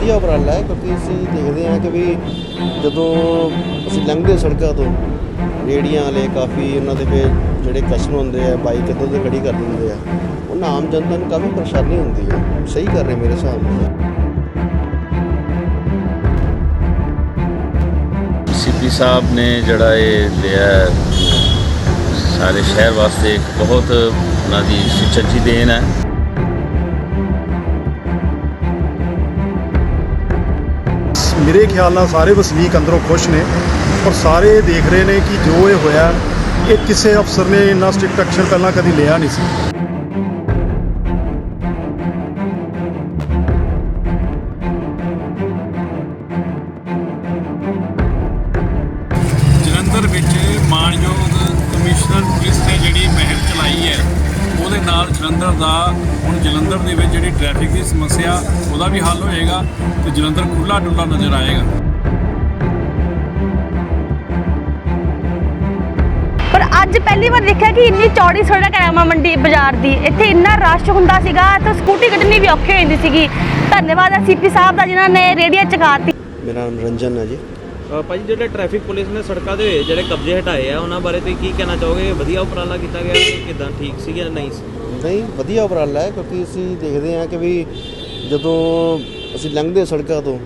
ਵਧੀਆ ਉਪਰਾਲਾ ਹੈ, ਕਿਉਂਕਿ ਅਸੀਂ ਦੇਖਦੇ ਹਾਂ ਕਿ ਵੀ ਜਦੋਂ ਅਸੀਂ ਲੰਘਦੇ ਸੜਕਾਂ ਤੋਂ ਰੇੜੀਆਂ ਵਾਲੇ, ਕਾਫੀ ਉਹਨਾਂ ਦੇ ਫਿਰ ਜਿਹੜੇ ਕਸਮ ਹੁੰਦੇ ਆ, ਬਾਈਕ ਇੱਧਰ ਉੱਧਰ ਖੜੀ ਕਰ ਦਿੰਦੇ ਆ ਉਹਨਾਂ ਆਮ ਜਨਤਾ ਨੂੰ ਕਾਫੀ ਪਰੇਸ਼ਾਨੀ ਹੁੰਦੀ ਹੈ ਸਹੀ ਕਰ ਰਹੇ ਮੇਰੇ ਹਿਸਾਬ ਨਾਲ। ਸੀਪੀ ਸਾਹਿਬ ਨੇ ਜਿਹੜਾ ਇਹ ਲਿਆ ਸਾਰੇ ਸ਼ਹਿਰ ਵਾਸਤੇ ਇੱਕ ਬਹੁਤ ਉਹਨਾਂ ਦੀ ਸੁਚੱਜੀ ਦੇਣ ਹੈ। ਮੇਰੇ ਖਿਆਲ ਨਾਲ ਸਾਰੇ ਵਸਨੀਕ ਅੰਦਰੋਂ ਖੁਸ਼ ਨੇ ਔਰ ਸਾਰੇ ਇਹ ਦੇਖ ਰਹੇ ਨੇ ਕਿ ਜੋ ਇਹ ਹੋਇਆ, ਇਹ ਕਿਸੇ ਅਫਸਰ ਨੇ ਇੰਨਾ ਸਟ੍ਰਿਕਟ ਐਕਸ਼ਨ ਪਹਿਲਾਂ ਕਦੀ ਲਿਆ ਨਹੀਂ ਸੀ। ਜਲੰਧਰ ਦਾ। ਹੁਣ ਜਲੰਧਰ ਦੇ ਵਿੱਚ ਜਿਹੜੀ ਟ੍ਰੈਫਿਕ ਦੀ ਸਮੱਸਿਆ ਉਹਦਾ ਵੀ ਹੱਲ ਹੋਏਗਾ ਤੇ ਜਲੰਧਰ ਖੁੱਲਾ ਡੁੱਲਾ ਨਜ਼ਰ ਆਏਗਾ। ਪਰ ਅੱਜ ਪਹਿਲੀ ਵਾਰ ਦੇਖਿਆ ਕਿ ਇੰਨੀ ਚੌੜੀ ਸੜਕ ਹੈ ਰਾਮਾ ਮੰਡੀ ਬਾਜ਼ਾਰ ਦੀ। ਇੱਥੇ ਇੰਨਾ ਰਸ਼ ਹੁੰਦਾ ਸੀਗਾ ਤਾਂ ਸਕੂਟੀ ਕੱਢਣੀ ਵੀ ਔਖੀ ਹੋ ਜਾਂਦੀ ਸੀਗੀ। ਧੰਨਵਾਦ ਹੈ ਸੀਪੀ ਸਾਹਿਬ ਦਾ ਜਿਨ੍ਹਾਂ ਨੇ ਰੇਡੀਓ ਚਕਾਤੀ। ਮੇਰਾ ਨਾਮ ਰੰਜਨ ਹੈ ਜੀ। ਭਾਜੀ ਜਿਹੜੇ ਟ੍ਰੈਫਿਕ ਪੁਲਿਸ ਨੇ ਸੜਕਾਂ ਦੇ ਜਿਹੜੇ ਕਬਜ਼ੇ ਹਟਾਏ ਆ ਉਹਨਾਂ ਬਾਰੇ ਤੁਸੀਂ ਕੀ ਕਹਿਣਾ ਚਾਹੋਗੇ? ਵਧੀਆ ਉਪਰਾਲਾ ਕੀਤਾ ਗਿਆ ਕਿ ਕਿਦਾਂ? ਠੀਕ ਸੀ ਜਾਂ ਨਹੀਂ ਸੀ? ਨਹੀਂ ਵਧੀਆ ਉਪਰਾਲਾ ਹੈ ਕਿਉਂਕਿ ਅਸੀਂ ਦੇਖਦੇ ਹਾਂ ਕਿ ਵੀ ਜਦੋਂ ਅਸੀਂ ਲੰਘਦੇ ਸੜਕਾਂ ਤੋਂ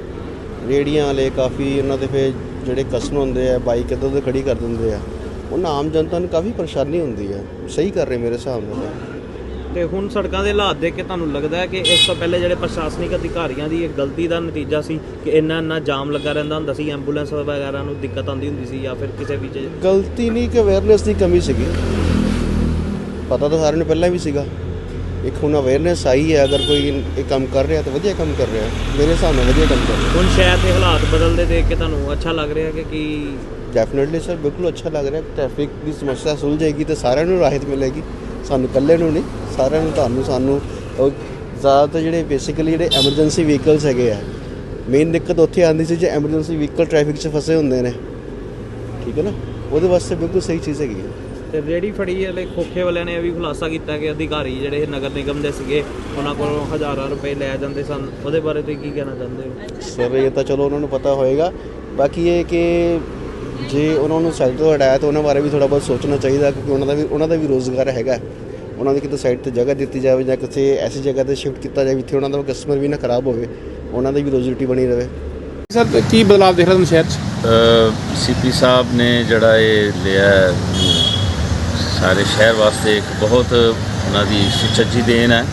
ਰੇੜੀਆਂ ਵਾਲੇ ਕਾਫੀ ਉਹਨਾਂ ਦੇ ਫਿਰ ਜਿਹੜੇ ਕਸਟਮਰ ਹੁੰਦੇ ਆ ਬਾਈਕ ਇੱਧਰ ਉੱਧਰ ਖੜੀ ਕਰ ਦਿੰਦੇ ਆ ਉਹਨਾਂ ਆਮ ਜਨਤਾ ਨੂੰ ਕਾਫੀ ਪਰੇਸ਼ਾਨੀ ਹੁੰਦੀ ਹੈ ਸਹੀ ਕਰ ਰਹੇ ਮੇਰੇ ਹਿਸਾਬ ਨਾਲ ਤੇ। ਹੁਣ ਸੜਕਾਂ ਦੇ ਹਾਲਾਤ ਦੇਖ ਕੇ ਤੁਹਾਨੂੰ ਲੱਗਦਾ ਹੈ ਕਿ ਇਸ ਤੋਂ ਪਹਿਲੇ ਜਿਹੜੇ ਪ੍ਰਸ਼ਾਸਨਿਕ ਅਧਿਕਾਰੀਆਂ ਦੀ ਇੱਕ ਗਲਤੀ ਦਾ ਨਤੀਜਾ ਸੀ ਕਿ ਇੰਨਾ ਇੰਨਾ ਜਾਮ ਲੱਗਾ ਰਹਿੰਦਾ ਹੁੰਦਾ ਸੀ ਐਂਬੂਲੈਂਸ ਵਗੈਰਾ ਨੂੰ ਦਿੱਕਤ ਆਉਂਦੀ ਹੁੰਦੀ ਸੀ ਜਾਂ ਫਿਰ ਕਿਸੇ ਵੀ ਚੀਜ਼ ਗਲਤੀ ਨਹੀਂ ਕਿ ਅਵੇਅਰਨੈਸ ਦੀ ਕਮੀ ਸੀਗੀ। ਪਤਾ ਤਾਂ ਸਾਰਿਆਂ ਨੂੰ ਪਹਿਲਾਂ ਵੀ ਸੀਗਾ। ਇੱਕ ਹੁਣ ਅਵੇਅਰਨੈਸ ਆਈ ਹੈ ਅਗਰ ਕੋਈ ਇਹ ਕੰਮ ਕਰ ਰਿਹਾ ਤਾਂ ਵਧੀਆ ਕੰਮ ਕਰ ਰਿਹਾ। ਮੇਰੇ ਹਿਸਾਬ ਨਾਲ ਵਧੀਆ ਕੰਮ ਕਰ ਰਿਹਾ। ਹੁਣ ਸ਼ਹਿਰ ਦੇ ਹਾਲਾਤ ਬਦਲਦੇ ਦੇਖ ਕੇ ਤੁਹਾਨੂੰ ਅੱਛਾ ਲੱਗ ਰਿਹਾ ਕਿ ਕੀ? ਡੈਫੀਨਿਟਲੀ ਸਰ ਬਿਲਕੁਲ ਅੱਛਾ ਲੱਗ ਰਿਹਾ। ਟ੍ਰੈਫਿਕ ਦੀ ਸਮੱਸਿਆ ਸੁਲਝ ਜਾਏਗੀ ਤੇ ਸਾਰਿਆਂ ਨੂੰ ਰਾਹਤ ਮਿਲੇਗੀ। ਸਾਨੂੰ ਇਕੱਲੇ ਨੂੰ ਨਹੀਂ ਸਾਰਿਆਂ ਨੂੰ ਤੁਹਾਨੂੰ ਸਾਨੂੰ ਉਹ ਜ਼ਿਆਦਾਤਰ ਜਿਹੜੇ ਬੇਸਿਕਲੀ ਜਿਹੜੇ ਐਮਰਜੈਂਸੀ ਵਹੀਕਲਸ ਹੈਗੇ ਆ ਮੇਨ ਦਿੱਕਤ ਉੱਥੇ ਆਉਂਦੀ ਸੀ ਜੇ ਐਮਰਜੈਂਸੀ ਵਹੀਕਲ ਟ੍ਰੈਫਿਕ 'ਚ ਫਸੇ ਹੁੰਦੇ ਨੇ। ਠੀਕ ਹੈ ਨਾ? ਉਹਦੇ ਵਾਸਤੇ ਬਿਲਕੁਲ ਸਹੀ ਚੀਜ਼ ਹੈਗੀ ਹੈ। ਤੇ ਰੇੜੀ ਫੜੀ ਵਾਲੇ ਖੋਖੇ ਵਾਲਿਆਂ ਨੇ ਇਹ ਵੀ ਖੁਲਾਸਾ ਕੀਤਾ ਕਿ ਅਧਿਕਾਰੀ ਜਿਹੜੇ ਨਗਰ ਨਿਗਮ ਦੇ ਸੀਗੇ ਉਹਨਾਂ ਕੋਲੋਂ ਹਜ਼ਾਰਾਂ ਰੁਪਏ ਲੈ ਜਾਂਦੇ ਸਨ। ਉਹਦੇ ਬਾਰੇ ਤੁਸੀਂ ਕੀ ਕਹਿਣਾ ਚਾਹੁੰਦੇ ਹੋ? ਸਰ ਇਹ ਤਾਂ ਚਲੋ ਉਹਨਾਂ ਨੂੰ ਪਤਾ ਹੋਏਗਾ। ਬਾਕੀ ਇਹ ਕਿ ਜੇ ਉਹਨਾਂ ਨੂੰ ਸਾਈਡ ਤੋਂ ਹਟਾਇਆ ਤਾਂ ਉਹਨਾਂ ਬਾਰੇ ਵੀ ਥੋੜਾ ਬਹੁਤ ਸੋਚਣਾ ਚਾਹੀਦਾ ਕਿਉਂਕਿ ਉਹਨਾਂ ਦਾ ਵੀ ਉਹਨਾਂ ਦਾ ਵੀ ਰੋਜ਼ਗਾਰ ਹੈਗਾ। ਉਹਨਾਂ ਦੀ ਕਿਤੇ ਸਾਈਡ ਤੇ ਜਗ੍ਹਾ ਦਿੱਤੀ ਜਾਵੇ ਜਾਂ ਕਿਸੇ ਐਸੀ ਜਗ੍ਹਾ ਤੇ ਸ਼ਿਫਟ ਕੀਤਾ ਜਾਵੇ ਜਿੱਥੇ ਉਹਨਾਂ ਦਾ ਕਸਟਮਰ ਵੀ ਨਾ ਖਰਾਬ ਹੋਵੇ ਉਹਨਾਂ ਦੀ ਵੀ ਰੋਜ਼ੀ ਰੋਟੀ ਬਣੀ ਰਹੇ। ਸਰ ਕੀ ਬਦਲਾਅ ਦੇਖ ਰਹੇ ਹੋ ਸ਼ਹਿਰ 'ਚ? ਸੀਪੀ ਸਾਹਿਬ ਨੇ ਜਿਹੜਾ ਇਹ ਲਿਆ ਸਾਰੇ ਸ਼ਹਿਰ ਵਾਸਤੇ ਇੱਕ ਬਹੁਤ ਉਹਨਾਂ ਦੀ ਸੁਚੱਜੀ ਦੇਣ ਹੈ।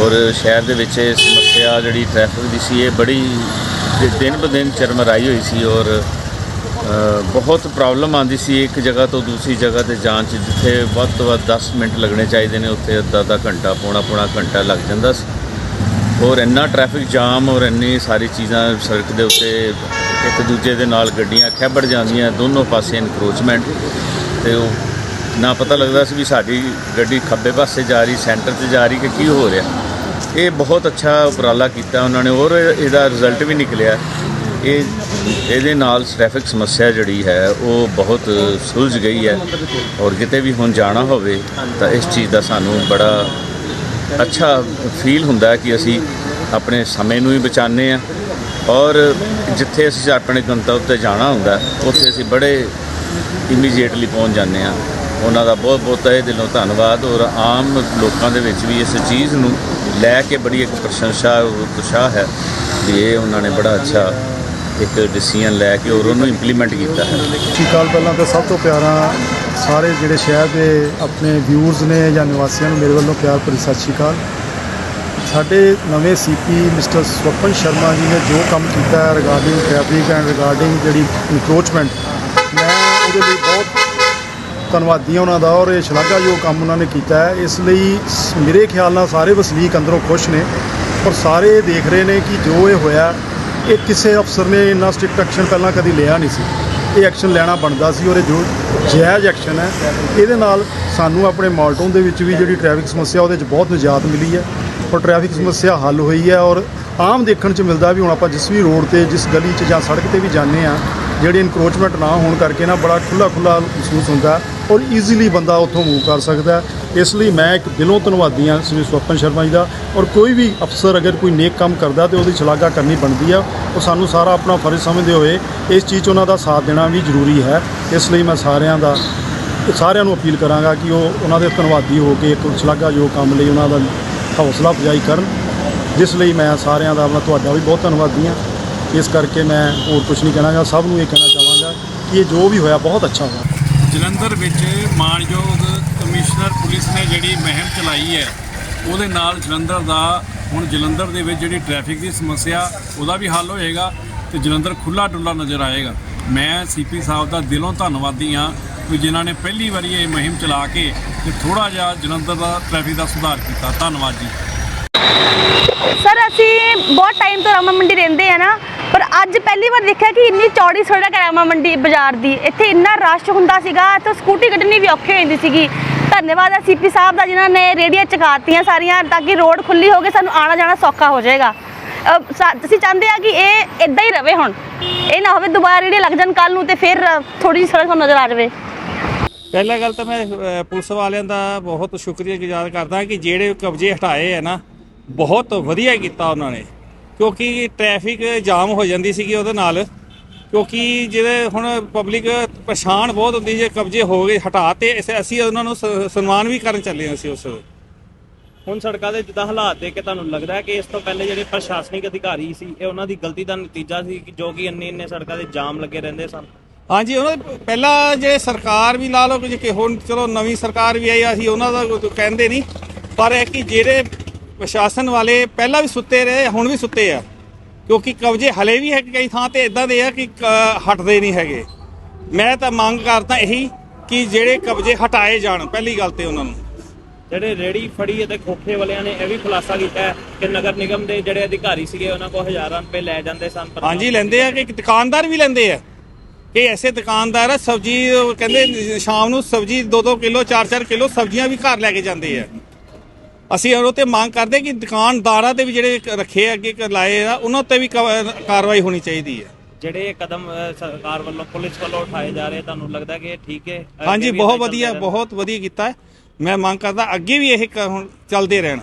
ਔਰ ਸ਼ਹਿਰ ਦੇ ਵਿੱਚ ਇਹ ਸਮੱਸਿਆ ਜਿਹੜੀ ਟ੍ਰੈਫਿਕ ਦੀ ਸੀ, ਇਹ ਬੜੀ ਦਿਨ ਬ ਦਿਨ ਚਰਮਰਾਈ ਹੋਈ ਸੀ ਔਰ ਬਹੁਤ ਪ੍ਰੋਬਲਮ ਆਉਂਦੀ ਸੀ ਇੱਕ ਜਗ੍ਹਾ ਤੋਂ ਦੂਸਰੀ ਜਗ੍ਹਾ ਤੇ ਜਾਣ 'ਚ, ਜਿੱਥੇ ਵੱਧ ਤੋਂ ਵੱਧ 10 ਮਿੰਟ ਲੱਗਣੇ ਚਾਹੀਦੇ ਨੇ, ਉੱਥੇ ਅੱਧਾ ਅੱਧਾ ਘੰਟਾ, ਪੌਣਾ ਪੌਣਾ ਘੰਟਾ ਲੱਗ ਜਾਂਦਾ ਸੀ। ਔਰ ਇੰਨਾ ਟ੍ਰੈਫਿਕ ਜਾਮ ਔਰ ਇੰਨੀ ਸਾਰੀ ਚੀਜ਼ਾਂ ਸੜਕ ਦੇ ਉੱਤੇ ਇੱਕ ਦੂਜੇ ਦੇ ਨਾਲ ਗੱਡੀਆਂ ਖੈਬੜ ਜਾਂਦੀਆਂ, ਦੋਨੋਂ ਪਾਸੇ ਇਨਕਰੋਚਮੈਂਟ ਤੇ ਉਹ ਨਾ ਪਤਾ ਲੱਗਦਾ ਸੀ ਵੀ ਸਾਡੀ ਗੱਡੀ ਖੱਬੇ ਪਾਸੇ ਜਾ ਰਹੀ, ਸੈਂਟਰ 'ਚ ਜਾ ਰਹੀ ਕਿ ਕੀ ਹੋ ਰਿਹਾ। ਇਹ ਬਹੁਤ ਅੱਛਾ ਉਪਰਾਲਾ ਕੀਤਾ ਉਹਨਾਂ ਨੇ ਔਰ ਇਹਦਾ ਰਿਜ਼ਲਟ ਵੀ ਨਿਕਲਿਆ। ਇਹ, ਇਹਦੇ ਨਾਲ ਟ੍ਰੈਫਿਕ ਸਮੱਸਿਆ ਜਿਹੜੀ ਹੈ, ਉਹ ਬਹੁਤ ਸੁਲਝ ਗਈ ਹੈ। ਔਰ ਕਿਤੇ ਵੀ ਹੁਣ ਜਾਣਾ ਹੋਵੇ, ਤਾਂ ਇਸ ਚੀਜ਼ ਦਾ ਸਾਨੂੰ ਬੜਾ ਅੱਛਾ ਫੀਲ ਹੁੰਦਾ ਕਿ ਅਸੀਂ ਆਪਣੇ ਸਮੇਂ ਨੂੰ ਵੀ ਬਚਾਉਂਦੇ ਆ ਔਰ ਜਿੱਥੇ ਅਸੀਂ ਆਪਣੇ ਗੰਤਵ ਤੇ ਜਾਣਾ ਹੁੰਦਾ, ਉੱਥੇ ਅਸੀਂ ਬੜੇ ਇਮੀਡੀਏਟਲੀ ਪਹੁੰਚ ਜਾਂਦੇ ਆ ਉਹਨਾਂ ਦਾ ਬਹੁਤ ਬਹੁਤ ਤਹਿ ਦਿਲੋਂ ਧੰਨਵਾਦ ਔਰ ਆਮ ਲੋਕਾਂ ਦੇ ਵਿੱਚ ਵੀ ਇਸ ਚੀਜ਼ ਨੂੰ ਲੈ ਕੇ ਬੜੀ ਇੱਕ ਪ੍ਰਸ਼ੰਸਾ ਉਤਸ਼ਾਹ ਹੈ ਕਿ ਇਹ ਉਹਨਾਂ ਨੇ ਬੜਾ ਅੱਛਾ ਇੱਕ ਡਿਸੀਜਨ ਲੈ ਕੇ ਔਰ ਉਹਨੂੰ ਇੰਪਲੀਮੈਂਟ ਕੀਤਾ ਹੈ। ਸਤਿ ਸ਼੍ਰੀ ਅਕਾਲ ਪਹਿਲਾਂ ਤਾਂ ਸਭ ਤੋਂ ਪਿਆਰਾ ਸਾਰੇ ਜਿਹੜੇ ਸ਼ਹਿਰ ਦੇ ਆਪਣੇ ਵਿਊਅਰਸ ਨੇ ਜਾਂ ਨਿਵਾਸੀਆਂ ਨੂੰ ਮੇਰੇ ਵੱਲੋਂ ਪਿਆਰ ਭਰੀ ਸਤਿ ਸ਼੍ਰੀ ਅਕਾਲ। ਸਾਡੇ ਨਵੇਂ ਸੀਪੀ ਮਿਸਟਰ ਸਵਪਨ ਸ਼ਰਮਾ ਜੀ ਨੇ ਜੋ ਕੰਮ ਕੀਤਾ ਹੈ ਰਿਗਾਰਡਿੰਗ ਟ੍ਰੈਫਿਕ ਐਂਡ ਰਿਗਾਰਡਿੰਗ ਜਿਹੜੀ ਇਨਕਰੋਚਮੈਂਟ ਮੈਂ ਉਹਦੇ ਲਈ ਬਹੁਤ ਧੰਨਵਾਦੀ ਹਾਂ ਉਹਨਾਂ ਦਾ ਔਰ ਇਹ ਸ਼ਲਾਘਾਯੋਗ ਕੰਮ ਉਹਨਾਂ ਨੇ ਕੀਤਾ ਹੈ। ਇਸ ਲਈ ਸ- ਮੇਰੇ ਖਿਆਲ ਨਾਲ ਸਾਰੇ ਵਸਨੀਕ ਅੰਦਰੋਂ ਖੁਸ਼ ਨੇ ਔਰ ਸਾਰੇ ਇਹ ਦੇਖ ਰਹੇ ਨੇ ਕਿ ਜੋ ਇਹ ਹੋਇਆ, ਇਹ ਕਿਸੇ ਅਫਸਰ ਨੇ ਇੰਨਾ ਸਟ੍ਰਿਕਟ ਐਕਸ਼ਨ ਪਹਿਲਾਂ ਕਦੀ ਲਿਆ ਨਹੀਂ ਸੀ। ਇਹ ਐਕਸ਼ਨ ਲੈਣਾ ਬਣਦਾ ਸੀ ਔਰ ਇਹ ਜੋ ਜਾਇਜ਼ ਐਕਸ਼ਨ ਹੈ, ਇਹਦੇ ਨਾਲ ਸਾਨੂੰ ਆਪਣੇ ਮਾਲਟੋਨ ਦੇ ਵਿੱਚ ਵੀ ਜਿਹੜੀ ਟ੍ਰੈਫਿਕ ਸਮੱਸਿਆ, ਉਹਦੇ 'ਚ ਬਹੁਤ ਨਿਜਾਤ ਮਿਲੀ ਹੈ ਔਰ ਟ੍ਰੈਫਿਕ ਸਮੱਸਿਆ ਹੱਲ ਹੋਈ ਹੈ ਔਰ ਆਮ ਦੇਖਣ 'ਚ ਮਿਲਦਾ ਵੀ ਹੁਣ ਆਪਾਂ ਜਿਸ ਵੀ ਰੋਡ ਤੇ, ਜਿਸ ਗਲੀ 'ਚ ਜਾਂ ਸੜਕ ਤੇ ਵੀ ਜਾਂਦੇ ਆ ਜਿਹੜੀ ਇਨਕਰੋਚਮੈਂਟ ਨਾ ਹੋਣ ਕਰਕੇ ਨਾ ਬੜਾ ਖੁੱਲਾ ਖੁੱਲਾ ਮਹਿਸੂਸ ਹੁੰਦਾ। ਔਰ ਈਜ਼ੀਲੀ ਬੰਦਾ ਉੱਥੋਂ ਮੂਵ ਕਰ ਸਕਦਾ ਇਸ ਲਈ ਮੈਂ ਇੱਕ ਦਿਲੋਂ ਧੰਨਵਾਦੀ ਹਾਂ ਸ੍ਰੀ ਸਵਪਨ ਸ਼ਰਮਾ ਜੀ ਦਾ। ਔਰ ਕੋਈ ਵੀ ਅਫਸਰ ਅਗਰ ਕੋਈ ਨੇਕ ਕੰਮ ਕਰਦਾ ਤੇ ਉਹਦੀ ਸ਼ਲਾਘਾ ਕਰਨੀ ਬਣਦੀ ਆ, ਉਹ ਸਾਨੂੰ ਸਾਰਾ ਆਪਣਾ ਫਰਜ਼ ਸਮਝਦੇ ਹੋਏ ਇਸ ਚੀਜ਼ 'ਚ ਉਹਨਾਂ ਦਾ ਸਾਥ ਦੇਣਾ ਵੀ ਜ਼ਰੂਰੀ ਹੈ। ਇਸ ਲਈ ਮੈਂ ਸਾਰਿਆਂ ਦਾ, ਸਾਰਿਆਂ ਨੂੰ ਅਪੀਲ ਕਰਾਂਗਾ ਕਿ ਉਹ ਉਹਨਾਂ ਦੇ ਧੰਨਵਾਦੀ ਹੋ ਕੇ ਇੱਕ ਸ਼ਲਾਘਾਯੋਗ ਕੰਮ ਲਈ ਉਹਨਾਂ ਦਾ ਹੌਸਲਾ ਅਫਜ਼ਾਈ ਕਰਨ। ਜਿਸ ਲਈ ਮੈਂ ਸਾਰਿਆਂ ਦਾ ਮੈਂ ਤੁਹਾਡਾ ਵੀ ਬਹੁਤ ਧੰਨਵਾਦੀ ਹਾਂ। ਇਸ ਕਰਕੇ ਮੈਂ ਹੋਰ ਕੁਝ ਨਹੀਂ ਕਹਿਣਾਗਾ। ਸਭ ਨੂੰ ਇਹ ਕਹਿਣਾ ਚਾਹਾਂਗਾ ਕਿ ਇਹ ਜੋ ਵੀ ਹੋਇਆ ਬਹੁਤ ਅੱਛਾ ਹੋਇਆ। ਜਲੰਧਰ ਵਿੱਚ ਮਾਣਯੋਗ ਕਮਿਸ਼ਨਰ ਪੁਲਿਸ ਨੇ ਜਿਹੜੀ ਮੁਹਿੰਮ ਚਲਾਈ ਹੈ, ਉਹਦੇ ਨਾਲ ਜਲੰਧਰ ਦਾ, ਹੁਣ ਜਲੰਧਰ ਦੇ ਵਿੱਚ ਜਿਹੜੀ ਟ੍ਰੈਫਿਕ ਦੀ ਸਮੱਸਿਆ, ਉਹਦਾ ਵੀ ਹੱਲ ਹੋਏਗਾ ਤੇ ਜਲੰਧਰ ਖੁੱਲਾ ਡੁੱਲਾ ਨਜ਼ਰ ਆਏਗਾ। ਮੈਂ ਸੀਪੀ ਸਾਹਿਬ ਦਾ ਦਿਲੋਂ ਧੰਨਵਾਦੀ ਹਾਂ ਵੀ ਜਿਨ੍ਹਾਂ ਨੇ ਪਹਿਲੀ ਵਾਰੀ ਇਹ ਮੁਹਿੰਮ ਚਲਾ ਕੇ ਤੇ ਥੋੜਾ ਜਿਹਾ ਜਲੰਧਰ ਦਾ ਟ੍ਰੈਫਿਕ ਦਾ ਸੁਧਾਰ ਕੀਤਾ। ਧੰਨਵਾਦ ਜੀ। ਸਰ, ਅਸੀਂ ਬਹੁਤ ਟਾਈਮ ਤੋਂ ਰਾਮਾ ਮੰਡੀ ਰਹਿੰਦੇ ਆ ਨਾ ਪਰ ਅੱਜ ਪਹਿਲੀ ਵਾਰ ਦੇਖਿਆ ਕਿ ਇੰਨੀ ਚੌੜੀ ਸੜਕ ਹੈ ਰਾਮਾ ਮੰਡੀ ਬਾਜ਼ਾਰ ਦੀ। ਇੱਥੇ ਇੰਨਾ ਰਸ਼ ਹੁੰਦਾ ਸੀਗਾ ਤੇ ਸਕੂਟੀ ਕੱਢਣੀ ਵੀ ਔਖੀ ਹੋ ਜਾਂਦੀ ਸੀਗੀ। ਧੰਨਵਾਦ ਹੈ ਸੀਪੀ ਸਾਹਿਬ ਦਾ ਜਿਨ੍ਹਾਂ ਨੇ ਰੇੜੀਆਂ ਚਕਾਤੀਆਂ ਸਾਰੀਆਂ ਤਾਂ ਕਿ ਰੋਡ ਖੁੱਲੀ ਹੋ ਕੇ ਸਾਨੂੰ ਆਣਾ ਜਾਣਾ ਸੌਖਾ ਹੋ ਜਾਏਗਾ। ਅਸੀਂ ਚਾਹੁੰਦੇ ਆ ਕਿ ਇਹ ਇਦਾਂ ਹੀ ਰਵੇ ਹੁਣ? ਇਹ ਨਾ ਹੋਵੇ ਦੁਬਾਰਾ ਰੇੜੀਆਂ ਲੱਗ ਜਾਣ ਕੱਲ ਨੂੰ ਤੇ ਫਿਰ ਥੋੜੀ ਜਿਹੀ ਸੜਕ ਸਾਨੂੰ ਨਜ਼ਰ ਆ ਜਾਵੇ। ਪਹਿਲਾ ਗੱਲ ਤਾਂ ਮੈਂ ਪੁਲਿਸ ਵਾਲਿਆਂ ਦਾ ਬਹੁਤ ਸ਼ੁਕਰੀਆਗੁਜ਼ਾਰ ਕਰਦਾ ਕਿ ਜਿਹੜੇ ਕਬਜ਼ੇ ਹਟਾਏ ਆ ਨਾ, ਬਹੁਤ ਵਧੀਆ ਕੀਤਾ ਉਹਨਾਂ ਨੇ। ਕਿਉਂਕਿ ਟ੍ਰੈਫਿਕ ਜਾਮ ਹੋ ਜਾਂਦੀ ਸੀਗੀ ਉਹਦੇ ਨਾਲ ਕਿਉਂਕਿ ਜਿਹੜੇ ਹੁਣ ਪਬਲਿਕ ਪਰੇਸ਼ਾਨ ਬਹੁਤ ਹੁੰਦੀ ਜੇ ਕਬਜ਼ੇ ਹੋ ਗਏ ਹਟਾ ਤੇ ਅਸੀਂ ਉਹਨਾਂ ਨੂੰ ਸ- ਸਨਮਾਨ ਵੀ ਕਰਨ ਚੱਲੇ ਹਾਂ ਅਸੀਂ ਉਸ ਹੁਣ ਸੜਕਾਂ ਦੇ ਜਿੱਦਾਂ ਹਾਲਾਤ ਦੇਖ ਕੇ ਤੁਹਾਨੂੰ ਲੱਗਦਾ ਹੈ ਕਿ ਇਸ ਤੋਂ ਪਹਿਲੇ ਜਿਹੜੇ ਪ੍ਰਸ਼ਾਸਨਿਕ ਅਧਿਕਾਰੀ ਸੀ ਇਹ ਉਹਨਾਂ ਦੀ ਗਲਤੀ ਦਾ ਨਤੀਜਾ ਸੀ ਕਿ ਜੋ ਕਿ ਇੰਨੇ ਇੰਨੇ ਸੜਕਾਂ ਦੇ ਜਾਮ ਲੱਗੇ ਰਹਿੰਦੇ ਸਨ? ਹਾਂਜੀ ਉਹਨਾਂ ਪਹਿਲਾਂ ਜਿਹੜੇ ਸਰਕਾਰ ਵੀ ਲਾ ਲਓ ਕਿ ਹੁਣ ਚਲੋ ਨਵੀਂ ਸਰਕਾਰ ਵੀ ਆਈ ਆ, ਅਸੀਂ ਉਹਨਾਂ ਦਾ ਕਹਿੰਦੇ ਨਹੀਂ। ਪਰ ਇਹ ਕਿ ਜਿਹੜੇ ਪ੍ਰਸ਼ਾਸਨ ਵਾਲੇ ਪਹਿਲਾਂ ਵੀ ਸੁੱਤੇ ਰਹੇ ਹੁਣ ਵੀ ਸੁੱਤੇ ਆ। ਕਿਉਂਕਿ ਕਬਜ਼ੇ ਹਲੇ ਵੀ ਹੈ ਕਈ ਥਾਂ ਤੇ ਇਦਾਂ ਦੇ ਆ ਕਿ ਹਟਦੇ ਨਹੀਂ ਹੈਗੇ। ਮੈਂ ਤਾਂ ਮੰਗ ਕਰਦਾ ਇਹੀ ਕਿ ਜਿਹੜੇ ਕਬਜ਼ੇ ਹਟਾਏ ਜਾਣ ਪਹਿਲੀ ਗੱਲ ਤੇ ਉਹਨਾਂ ਨੂੰ। ਜਿਹੜੇ ਰੇੜੀ ਫੜੀ ਅਤੇ ਖੋਖੇ ਵਾਲਿਆਂ ਨੇ ਇਹ ਵੀ ਖੁਲਾਸਾ ਕੀਤਾ ਕਿ ਨਗਰ ਨਿਗਮ ਦੇ ਜਿਹੜੇ ਅਧਿਕਾਰੀ ਸੀਗੇ ਉਹਨਾਂ ਕੋਲ ਹਜ਼ਾਰਾਂ ਰੁਪਏ ਲੈ ਜਾਂਦੇ ਸਨ। ਪਰ ਹਾਂਜੀ ਲੈਂਦੇ ਆ ਕਿ ਦੁਕਾਨਦਾਰ ਵੀ ਲੈਂਦੇ ਆ। ਕਿ ਐਸੇ ਦੁਕਾਨਦਾਰ ਆ ਸਬਜੀ ਕਹਿੰਦੇ ਸ਼ਾਮ ਨੂੰ ਸਬਜੀ 2-2 ਕਿਲੋ 4-4 ਕਿਲੋ ਸਬਜ਼ੀਆਂ ਵੀ ਘਰ ਲੈ ਕੇ ਜਾਂਦੇ ਆ। ਅਸੀਂ ਉਹ ਤੇ ਮੰਗ ਕਰਦੇ ਕਿ ਦੁਕਾਨਦਾਰਾਂ ਤੇ ਵੀ ਜਿਹੜੇ ਰੱਖੇ ਆ ਅੱਗੇ ਲਾਏ ਆ ਉਹਨਾਂ ਤੇ ਵੀ ਕਾਰਵਾਈ ਹੋਣੀ ਚਾਹੀਦੀ ਹੈ ਜਿਹੜੇ ਕਦਮ ਸਰਕਾਰ ਵੱਲੋਂ ਪੁਲਿਸ ਵੱਲੋਂ ਉਠਾਏ ਜਾ ਰਹੇ ਤੁਹਾਨੂੰ ਲੱਗਦਾ ਕਿ ਇਹ ਠੀਕ ਹੈ ਹਾਂਜੀ ਬਹੁਤ ਵਧੀਆ? ਬਹੁਤ ਵਧੀਆ ਕੀਤਾ। ਮੈਂ ਮੰਗ ਕਰਦਾ ਅੱਗੇ ਵੀ ਇਹ ਹੁਣ ਚੱਲਦੇ ਰਹਿਣ